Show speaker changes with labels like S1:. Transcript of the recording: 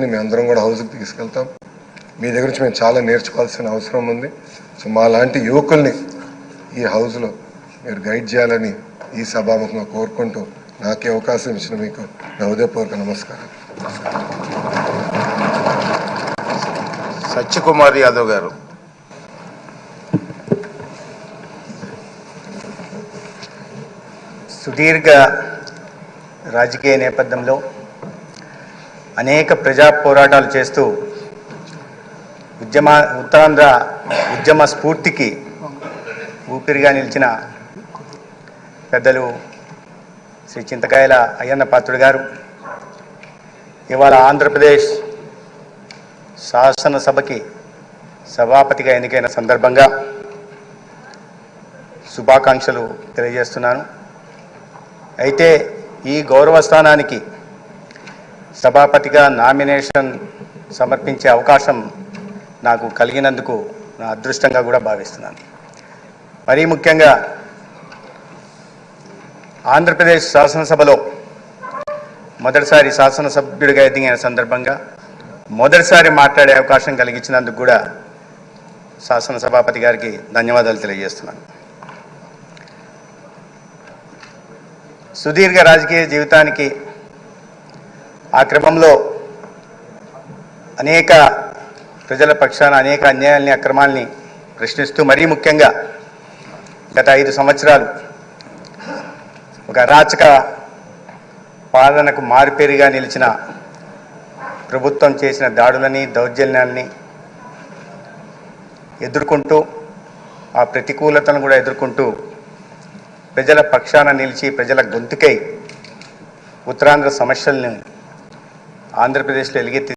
S1: మేము అందరం కూడా హౌస్కి తీసుకెళ్తాం. మీ దగ్గర నుంచి మేము చాలా నేర్చుకోవాల్సిన అవసరం ఉంది. సో మా లాంటి యువకుల్ని ఈ హౌస్లో మీరు గైడ్ చేయాలని ఈ సభాముఖంగా కోరుకుంటూ నాకే అవకాశం ఇచ్చిన మీకు నా హృదయపూర్వక నమస్కారం
S2: సత్యకుమార్ యాదవ్ గారు.
S3: సుదీర్ఘ రాజకీయ నేపథ్యంలో అనేక ప్రజా పోరాటాలు చేస్తూ ఉద్యమ ఉత్తరాంధ్ర ఉద్యమ స్ఫూర్తికి ఊపిరిగా నిలిచిన పెద్దలు శ్రీ చింతకాయల అయ్యన్న పాత్రుడు గారు ఇవాళ ఆంధ్రప్రదేశ్ శాసనసభకి సభాపతిగా ఎన్నికైన సందర్భంగా శుభాకాంక్షలు తెలియజేస్తున్నాను. అయితే ఈ గౌరవ స్థానానికి సభాపతిగా నామినేషన్ సమర్పించే అవకాశం నాకు కలిగినందుకు నా అదృష్టంగా కూడా భావిస్తున్నాను. మరీ ముఖ్యంగా ఆంధ్రప్రదేశ్ శాసనసభలో మొదటిసారి శాసనసభ్యుడిగా ఎదిగిన సందర్భంగా మొదటిసారి మాట్లాడే అవకాశం కలిగించినందుకు కూడా శాసనసభాపతి గారికి ధన్యవాదాలు తెలియజేస్తున్నాను. సుదీర్ఘ రాజకీయ జీవితానికి ఆ క్రమంలో అనేక ప్రజల పక్షాన అనేక అన్యాయాల్ని అక్రమాల్ని ప్రశ్నిస్తూ మరీ ముఖ్యంగా గత ఐదు సంవత్సరాలు ఒక అరాచక పాలనకు మారుపేరుగా నిలిచిన ప్రభుత్వం చేసిన దాడులని దౌర్జన్యాల్ని ఎదుర్కొంటూ ఆ ప్రతికూలతను కూడా ఎదుర్కొంటూ ప్రజల పక్షాన నిలిచి ప్రజల గొంతుకై ఉత్తరాంధ్ర సమస్యలను ఆంధ్రప్రదేశ్లో ఎలుగెత్తి